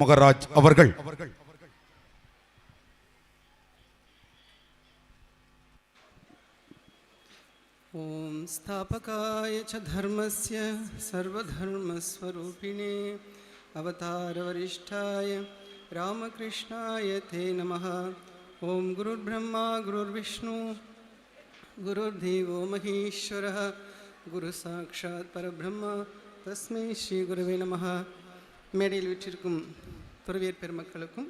மகராஜ் அவர்கள் ॐ स्थापकाय च धर्मस्य सर्वधर्मस्वरूपिणे अवतारवरिष्ठाय रामकृष्णाय ते नमः ॐ गुरुर्ब्रह्मा गुरुर्विष्णु गुरुर्देवो महेश्वरः गुरुसाक्षात् परब्रह्म தஸ்மை ஸ்ரீ குருவே நமஹ மேடையில் வீற்றிருக்கும் துறவியர் பெருமக்களுக்கும்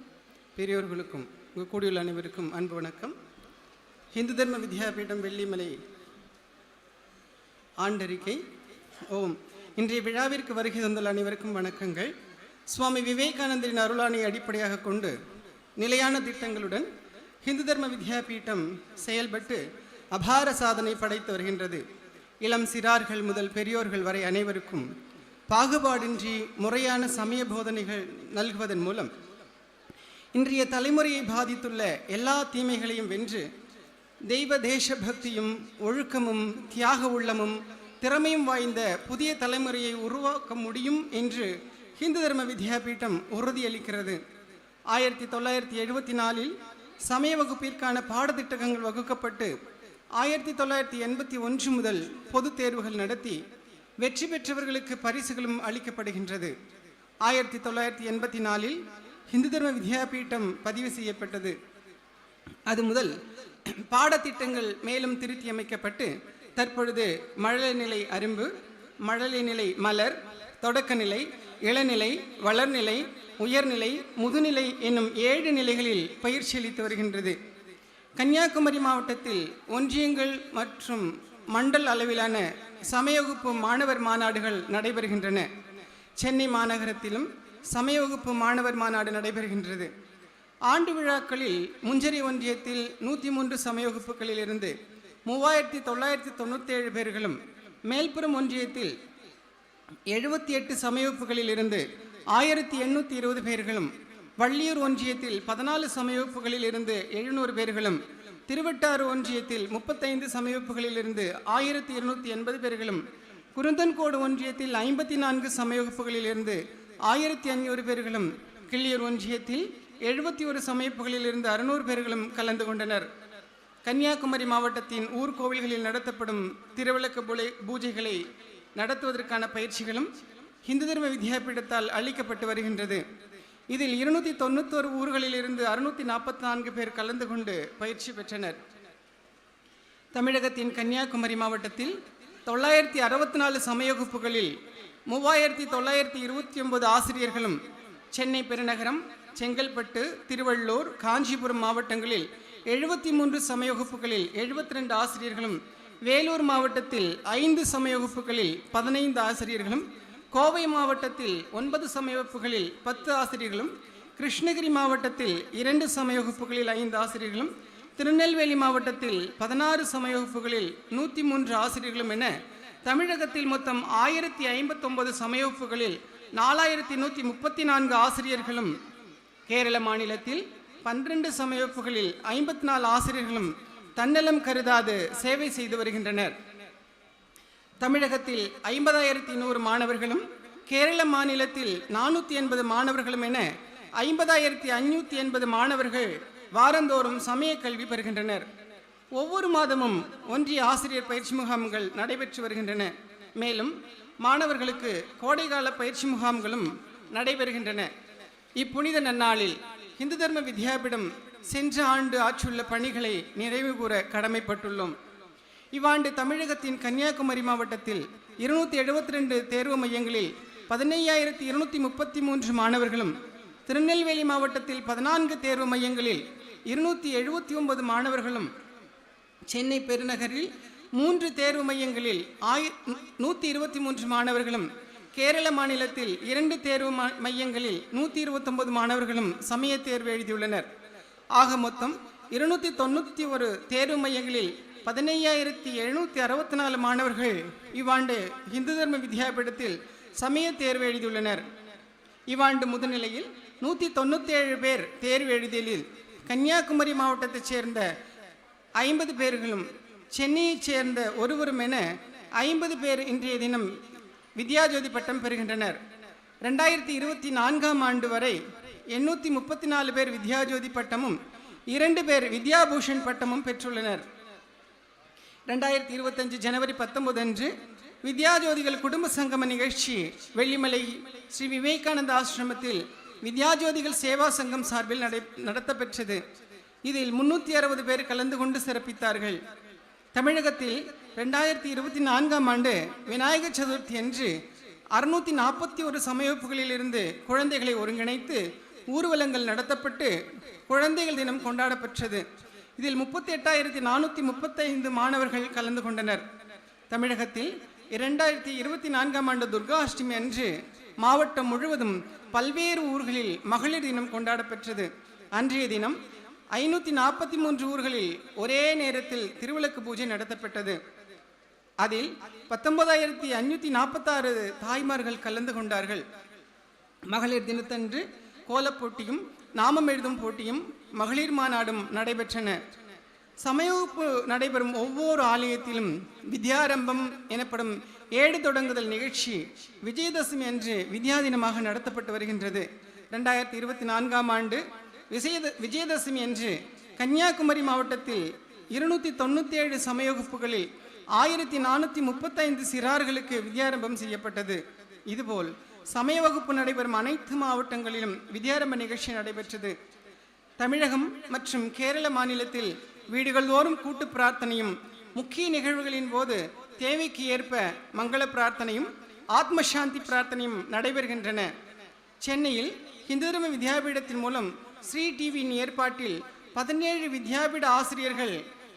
பெரியோர்களுக்கும் உங்கள் கூடியுள்ள அனைவருக்கும் அன்பு வணக்கம். ஹிந்து தர்ம வித்யாபீடம் வெள்ளிமலை ஆண்டறிக்கை. ஓம். இன்றைய விழாவிற்கு வருகை தந்துள்ள அனைவருக்கும் வணக்கங்கள். சுவாமி விவேகானந்தரின் அருளானை அடிப்படையாக கொண்டு நிலையான திட்டங்களுடன் ஹிந்து தர்ம வித்யாபீட்டம் செயல்பட்டு அபார சாதனை படைத்து வருகின்றது. இளம் சிறார்கள் முதல் பெரியோர்கள் வரை அனைவருக்கும் பாகுபாடின்றி முறையான சமய போதனைகள் நல்குவதன் மூலம் இன்றைய தலைமுறையை பாதித்துள்ள எல்லா தீமைகளையும் வென்று தெய்வ தேச பக்தியும் ஒழுக்கமும் தியாக உள்ளமும் திறமையும் வாய்ந்த புதிய தலைமுறையை உருவாக்க முடியும் என்று ஹிந்து தர்ம வித்யாபீட்டம் உறுதியளிக்கிறது. ஆயிரத்தி தொள்ளாயிரத்தி எழுபத்தி நாலில் சமய வகுப்பிற்கான பாடத்திட்டங்கள் வகுக்கப்பட்டு ஆயிரத்தி தொள்ளாயிரத்தி எண்பத்தி ஒன்று முதல் பொதுத் தேர்வுகள் நடத்தி வெற்றி பெற்றவர்களுக்கு பரிசுகளும் அளிக்கப்படுகின்றது. ஆயிரத்தி தொள்ளாயிரத்தி எண்பத்தி நாலில் ஹிந்து தர்ம வித்யாபீட்டம் பதிவு செய்யப்பட்டது. அது முதல் பாடத்திட்டங்கள் மேலும் திருத்தி அமைக்கப்பட்டு தற்பொழுது மழலைநிலை அரும்பு மழலைநிலை மலர் தொடக்கநிலை இளநிலை வளர்நிலை உயர்நிலை முதுநிலை என்னும் ஏழு நிலைகளில் பயிற்சி அளித்து வருகின்றது. கன்னியாகுமரி மாவட்டத்தில் ஒன்றியங்கள் மற்றும் மண்டல் அளவிலான சமயவகுப்பு மாணவர் மாநாடுகள் நடைபெறுகின்றன. சென்னை மாநகரத்திலும் சமயவகுப்பு மாணவர் மாநாடு நடைபெறுகின்றது. ஆண்டு விழாக்களில் முஞ்சரி ஒன்றியத்தில் நூற்றி மூன்று சமயவகுப்புகளில் இருந்து மூவாயிரத்தி தொள்ளாயிரத்தி தொண்ணூற்றேழு பேர்களும் மேல்புறம் ஒன்றியத்தில் எழுபத்தி எட்டு சமயவகுப்புகளிலிருந்து ஆயிரத்தி எண்ணூற்றி இருபது பேர்களும் வள்ளியூர் ஒன்றியத்தில் பதினாலு சமயவகுப்புகளிலிருந்து எழுநூறு பேர்களும் திருவட்டாறு ஒன்றியத்தில் முப்பத்தைந்து சமயப்புகளிலிருந்து ஆயிரத்தி இருநூற்றி எண்பது பேர்களும் குருந்தன்கோடு ஒன்றியத்தில் ஐம்பத்தி நான்கு சமயப்புகளிலிருந்து இருந்து ஆயிரத்தி ஐநூறு பேர்களும் கிள்ளியூர் ஒன்றியத்தில் எழுபத்தி ஒரு சமயப்புகளில் இருந்து அறுநூறு பேர்களும் கலந்து கொண்டனர். கன்னியாகுமரி மாவட்டத்தின் ஊர்கோவில்களில் நடத்தப்படும் திருவிளக்கு புலை பூஜைகளை நடத்துவதற்கான பயிற்சிகளும் ஹிந்து தர்ம வித்யாபீடத்தால் அளிக்கப்பட்டு வருகின்றது. இதில் இருநூற்றி தொண்ணூத்தோரு ஊர்களில் இருந்து அறுநூற்றி நாற்பத்தி நான்கு பேர் கலந்து கொண்டு பயிற்சி பெற்றனர். தமிழகத்தின் கன்னியாகுமரி மாவட்டத்தில் தொள்ளாயிரத்தி அறுபத்தி நாலு சமயகுப்புகளில் மூவாயிரத்தி தொள்ளாயிரத்தி இருபத்தி ஒன்பது ஆசிரியர்களும் சென்னை பெருநகரம் செங்கல்பட்டு திருவள்ளூர் காஞ்சிபுரம் மாவட்டங்களில் எழுபத்தி மூன்று சமயகுப்புகளில் எழுபத்தி ரெண்டு ஆசிரியர்களும் வேலூர் மாவட்டத்தில் ஐந்து சமயகுப்புகளில் பதினைந்து ஆசிரியர்களும் கோவை மாவட்டத்தில் ஒன்பது சமயவகுப்புகளில் பத்து ஆசிரியர்களும் கிருஷ்ணகிரி மாவட்டத்தில் இரண்டு சமயவகுப்புகளில் ஐந்து ஆசிரியர்களும் திருநெல்வேலி மாவட்டத்தில் பதினாறு சமயவகுப்புகளில் நூற்றி மூன்று ஆசிரியர்களும் என தமிழகத்தில் மொத்தம் ஆயிரத்தி ஐம்பத்தொன்பது சமயவகுப்புகளில் நாலாயிரத்தி நூற்றி முப்பத்தி நான்கு ஆசிரியர்களும் கேரள மாநிலத்தில் பன்னிரண்டு சமயவகுப்புகளில் ஐம்பத்தி நாலு ஆசிரியர்களும் தன்னலம் கருதாது சேவை செய்து வருகின்றனர். தமிழகத்தில் ஐம்பதாயிரத்தி நூறு மாணவர்களும் கேரள மாநிலத்தில் நானூற்றி எண்பது மாணவர்களும் என ஐம்பதாயிரத்தி ஐநூற்றி எண்பது மாணவர்கள் வாரந்தோறும் சமய கல்வி பெறுகின்றனர். ஒவ்வொரு மாதமும் ஒன்றிய ஆசிரியர் பயிற்சி முகாம்கள் நடைபெற்று வருகின்றன. மேலும் மாணவர்களுக்கு கோடைகால பயிற்சி முகாம்களும் நடைபெறுகின்றன. இப்புனித நன்னாளில் இந்து தர்ம வித்யாபீடம் சென்ற ஆண்டு ஆற்றுள்ள பணிகளை நிறைவு கூற கடமைப்பட்டுள்ளோம். இவ்வாண்டு தமிழகத்தின் கன்னியாகுமரி மாவட்டத்தில் இருநூத்தி எழுபத்தி ரெண்டு தேர்வு மையங்களில் பதினையாயிரத்தி இருநூத்தி முப்பத்தி மூன்று மாணவர்களும் திருநெல்வேலி மாவட்டத்தில் பதினான்கு தேர்வு மையங்களில் இருநூத்தி எழுபத்தி ஒன்பது மாணவர்களும் சென்னை பெருநகரில் மூன்று தேர்வு மையங்களில் ஆயி நூற்றி இருபத்தி மூன்று மாணவர்களும் கேரள மாநிலத்தில் இரண்டு தேர்வு மா- மையங்களில் நூற்றி இருபத்தொன்பது மாணவர்களும் சமய தேர்வு எழுதியுள்ளனர். ஆக மொத்தம் இருநூற்றி தொண்ணூற்றி ஒரு தேர்வு மையங்களில் பதினையாயிரத்தி எழுநூற்றி அறுபத்தி நாலு மாணவர்கள் இவ்வாண்டு இந்து தர்ம வித்யாபீடத்தில் சமய தேர்வு எழுதியுள்ளனர். இவ்வாண்டு முதுநிலையில் நூற்றி தொண்ணூற்றி ஏழு பேர் தேர்வு எழுதியலில் கன்னியாகுமரி மாவட்டத்தைச் சேர்ந்த ஐம்பது பேர்களும் சென்னையைச் சேர்ந்த ஒருவரும் என ஐம்பது பேர் இன்றைய தினம் வித்யாஜோதி பட்டம் பெறுகின்றனர். ரெண்டாயிரத்தி இருபத்தி நான்காம் ஆண்டு வரை எண்ணூற்றி முப்பத்தி நாலு பேர் வித்யாஜோதி பட்டமும் இரண்டு பேர் வித்யாபூஷன் பட்டமும் பெற்றுள்ளனர். ரெண்டாயிரத்தி இருபத்தஞ்சு ஜனவரி பத்தொன்பது அன்று வித்யாஜோதிகள் குடும்ப சங்கம நிகழ்ச்சி வெள்ளிமலை ஸ்ரீ விவேகானந்த ஆசிரமத்தில் வித்யாஜோதிகள் சேவா சங்கம் சார்பில் நடை நடத்தப்பெற்றது. இதில் முன்னூற்றி அறுபது பேர் கலந்து கொண்டு சிறப்பித்தார்கள். தமிழகத்தில் ரெண்டாயிரத்தி இருபத்தி நான்காம் ஆண்டு விநாயகர் சதுர்த்தி அன்று அறுநூற்றி நாற்பத்தி ஒரு சமயப்புகளிலிருந்து குழந்தைகளை ஒருங்கிணைத்து ஊர்வலங்கள் நடத்தப்பட்டு குழந்தைகள் தினம் கொண்டாடப்பெற்றது. இதில் முப்பத்தி எட்டாயிரத்தி நானூற்றி முப்பத்தைந்து மாணவர்கள் கலந்து கொண்டனர். தமிழகத்தில் இரண்டாயிரத்தி இருபத்தி நான்காம் ஆண்டு துர்கா அஷ்டமி அன்று மாவட்டம் முழுவதும் பல்வேறு ஊர்களில் மகளிர் தினம் கொண்டாடப்பெற்றது. அன்றைய தினம் ஐநூற்றி நாற்பத்தி மூன்று ஊர்களில் ஒரே நேரத்தில் திருவிளக்கு பூஜை நடத்தப்பட்டது. அதில் பத்தொன்பதாயிரத்தி அஞ்சூற்றி நாற்பத்தாறு தாய்மார்கள் கலந்து கொண்டார்கள். மகளிர் தினத்தன்று கோலப்போட்டியும் நாமம் எழுதும் போட்டியும் மகளிர் மாநாடும் நடைபெற்றன. சமயவகுப்பு நடைபெறும் ஒவ்வொரு ஆலயத்திலும் வித்யாரம்பம் எனப்படும் ஏடு தொடங்குதல் நிகழ்ச்சி விஜயதசமி அன்று வித்யா தினமாக நடத்தப்பட்டு வருகின்றது. ரெண்டாயிரத்தி இருபத்தி நான்காம் ஆண்டு விஜயத விஜயதசமி அன்று கன்னியாகுமரி மாவட்டத்தில் இருநூற்றி தொண்ணூற்றி ஏழு சமயவகுப்புகளில் ஆயிரத்தி நானூற்றி முப்பத்தைந்து சிறார்களுக்கு வித்யாரம்பம் செய்யப்பட்டது. இதுபோல் சமய வகுப்பு நடைபெறும் அனைத்து மாவட்டங்களிலும் வித்யாரம்ப நிகழ்ச்சி நடைபெற்றது. தமிழகம் மற்றும் கேரள மாநிலத்தில் வீடுகள் தோறும் கூட்டு பிரார்த்தனையும் முக்கிய நிகழ்வுகளின் போது தேவைக்கு ஏற்ப மங்கள பிரார்த்தனையும் ஆத்ம சாந்தி பிரார்த்தனையும் நடைபெறுகின்றன. சென்னையில் இந்து தர்ம வித்யாபீடத்தின் மூலம் ஸ்ரீ டிவியின் ஏற்பாட்டில் பதினேழு வித்யாபீட ஆசிரியர்கள்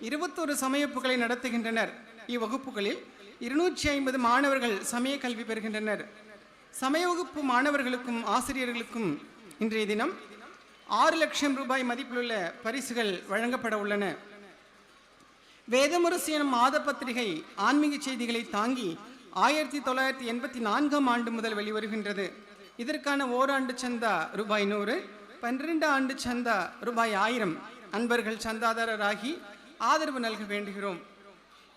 இருபத்தொரு சமயப்புகளை நடத்துகின்றனர். இவ்வகுப்புகளில் இருநூற்றி ஐம்பது மாணவர்கள் சமய கல்வி பெறுகின்றனர். சமய வகுப்பு மாணவர்களுக்கும் ஆசிரியர்களுக்கும் இன்றைய தினம் ஆறு லட்சம் ரூபாய் மதிப்பிலுள்ள பரிசுகள் வழங்கப்பட உள்ளன. வேதமுரசு எனும் மாத பத்திரிகை ஆன்மீக செய்திகளை தாங்கி ஆயிரத்தி தொள்ளாயிரத்தி எண்பத்தி நான்காம் ஆண்டு முதல் வெளிவருகின்றது. இதற்கான ஓராண்டு சந்தா ரூபாய் நூறு பன்னிரெண்டு ஆண்டு சந்தா ரூபாய் ஆயிரம் அன்பர்கள் சந்தாதாரராகி ஆதரவு நல்க வேண்டுகிறோம்.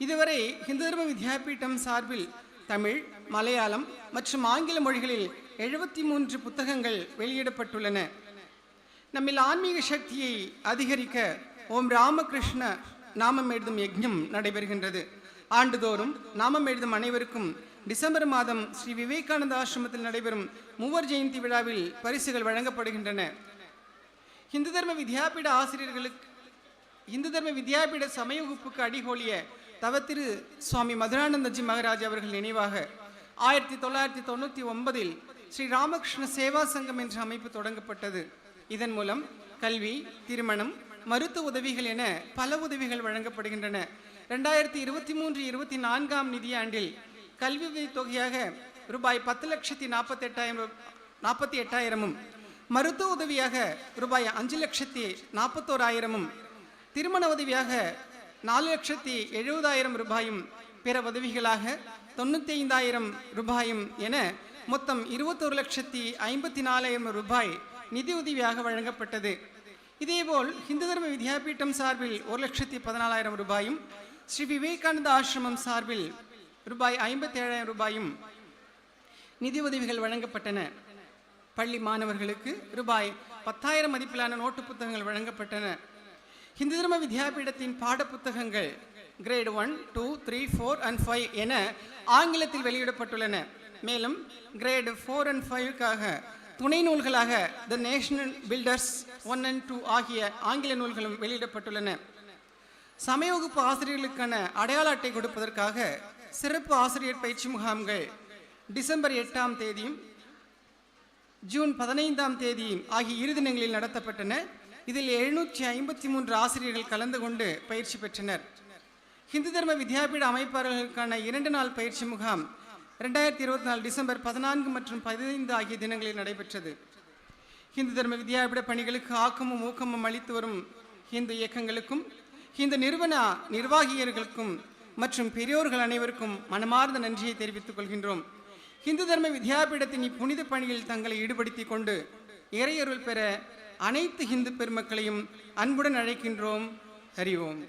இதுவரை இந்து தர்ம வித்யாபீட்டம் சார்பில் தமிழ் மலையாளம் மற்றும் ஆங்கில மொழிகளில் எழுபத்தி மூன்று புத்தகங்கள் வெளியிடப்பட்டுள்ளன. நம்மில் ஆன்மீக சக்தியை அதிகரிக்க ஓம் ராமகிருஷ்ண நாமம் எழுதும் யஜ்ஞம் நடைபெறுகின்றது. ஆண்டுதோறும் நாமம் எழுதும் அனைவருக்கும் டிசம்பர் மாதம் ஸ்ரீ விவேகானந்த ஆசிரமத்தில் நடைபெறும் மூவர் ஜெயந்தி விழாவில் பரிசுகள் வழங்கப்படுகின்றன. இந்து தர்ம வித்யாபீட ஆசிரியர்களுக்கு இந்து தர்ம வித்யாபீட சமய வகுப்புக்கு அடிகோலிய தவத்திரு சுவாமி மதுரானந்தஜி மகராஜ் அவர்கள் நினைவாக ஆயிரத்தி தொள்ளாயிரத்தி தொண்ணூற்றி ஒன்பதில் ஸ்ரீ ராமகிருஷ்ண சேவா சங்கம் என்ற அமைப்பு தொடங்கப்பட்டது. இதன் மூலம் கல்வி திருமணம் மருத்துவ உதவிகள் என பல உதவிகள் வழங்கப்படுகின்றன. ரெண்டாயிரத்தி இருபத்தி மூன்று இருபத்தி நான்காம் நிதியாண்டில் கல்வி உதவித் தொகையாக ரூபாய் பத்து லட்சத்தி நாற்பத்தி எட்டாயிரம் நாற்பத்தி எட்டாயிரமும் மருத்துவ உதவியாக ரூபாய் அஞ்சு லட்சத்தி நாற்பத்தோராயிரமும் திருமண உதவியாக நாலு லட்சத்தி எழுபதாயிரம் ரூபாயும் பிற உதவிகளாக தொண்ணூற்றி ஐந்தாயிரம் ரூபாயும் என மொத்தம் இருபத்தொரு லட்சத்தி ஐம்பத்தி நாலாயிரம் ரூபாய் நிதியுதவியாக வழங்கப்பட்டது. இதேபோல் இந்து தர்ம வித்யாபீட்டம் சார்பில் ஒரு லட்சத்தி பதினாலாயிரம் ரூபாயும் ஸ்ரீ விவேகானந்த ஆசிரமம் சார்பில் ரூபாய் ஐம்பத்தேழாயிரம் ரூபாயும் நிதி உதவிகள் வழங்கப்பட்டன. பள்ளி மாணவர்களுக்கு ரூபாய் பத்தாயிரம் மதிப்பிலான நோட்டு புத்தகங்கள் வழங்கப்பட்டன. ஹிந்து தர்ம வித்யாபீடத்தின் பாடப்புத்தகங்கள் grade one two three four and five என ஆங்கிலத்தில் வெளியிடப்பட்டுள்ளன. மேலும் கிரேட் ஃபோர் அண்ட் ஃபைவ்க்காக துணை நூல்களாக the national builders one and two ஆகிய ஆங்கில நூல்களும் வெளியிடப்பட்டுள்ளன. சமய வகுப்பு ஆசிரியர்களுக்கான அடையாள அட்டை கொடுப்பதற்காக சிறப்பு ஆசிரியர் பயிற்சி முகாம்கள் டிசம்பர் எட்டாம் தேதியும் ஜூன் பதினைந்தாம் தேதியும் ஆகிய இரு தினங்களில் நடத்தப்பட்டன. இதில் எழுநூற்றி ஐம்பத்தி மூன்று ஆசிரியர்கள் கலந்து கொண்டு பயிற்சி பெற்றனர். ஹிந்து தர்ம வித்யாபீட அமைப்பாளர்களுக்கான இரண்டு நாள் பயிற்சி முகாம் ரெண்டாயிரத்தி இருபத்தி நாலு டிசம்பர் பதினான்கு மற்றும் பதினைந்து ஆகிய தினங்களில் நடைபெற்றது. ஹிந்து தர்ம வித்யாபீட பணிகளுக்கு ஆக்கமும் ஊக்கமும் அளித்து வரும் ஹிந்து இயக்கங்களுக்கும் ஹிந்து நிறுவன நிர்வாகியர்களுக்கும் மற்றும் பெரியோர்கள் அனைவருக்கும் மனமார்ந்த நன்றியை தெரிவித்துக் கொள்கின்றோம். ஹிந்து தர்ம வித்யாபீடத்தின் இப்புனித பணியில் தங்களை ஈடுபடுத்திக் கொண்டு இறையருள் பெற அனைத்து ஹிந்து பெருமக்களையும் அன்புடன் அழைக்கின்றோம். அறிவோம்.